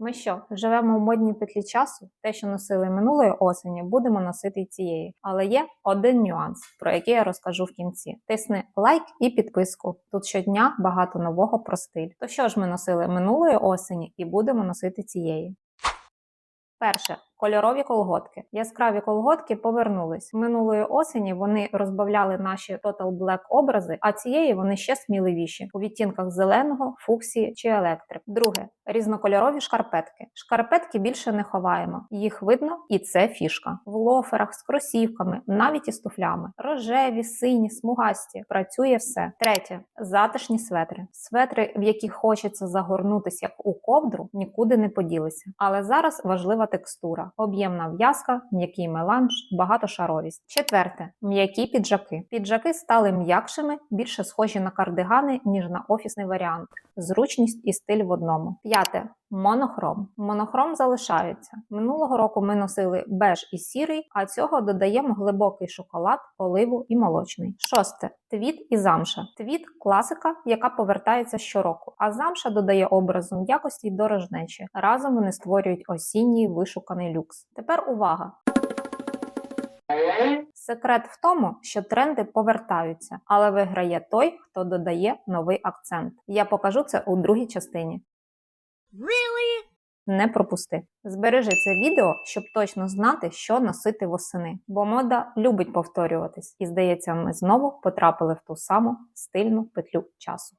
Ми що, живемо в модній петлі часу? Те, що носили минулої осені, будемо носити й цієї. Але є один нюанс, про який я розкажу в кінці. Тисни лайк і підписку. Тут щодня багато нового про стиль. То що ж ми носили минулої осені і будемо носити цієї? Перше кольорові колготки. Яскраві колготки повернулись. Минулої осені вони розбавляли наші Total Black образи, а цієї вони ще сміливіші у відтінках зеленого, фуксії чи електрик. Друге різнокольорові шкарпетки. Шкарпетки більше не ховаємо. Їх видно, і це фішка. В лоферах з кросівками, навіть із туфлями. Рожеві, сині, смугасті. Працює все. Третє затишні светри. Светри, в які хочеться загорнутися як у ковдру, нікуди не поділися. Але зараз важлива текстура, об'ємна в'язка, м'який меланж, багатошаровість. Четверте м'які піджаки. Піджаки стали м'якшими, більше схожі на кардигани, ніж на офісний варіант. Зручність і стиль в одному. П'яте. Монохром. Монохром залишається. Минулого року ми носили беж і сірий, а цього додаємо глибокий шоколад, оливу і молочний. Шосте. Твіт і замша. Твіт класика, яка повертається щороку, а замша додає образу м'якості й дорожнечі. Разом вони створюють осінній вишуканий люкс. Тепер увага! Секрет в тому, що тренди повертаються, але виграє той, хто додає новий акцент. Я покажу це у другій частині. Really? Не пропусти. Збережи це відео, щоб точно знати, що носити восени, бо мода любить повторюватись, і здається, ми знову потрапили в ту саму стильну петлю часу.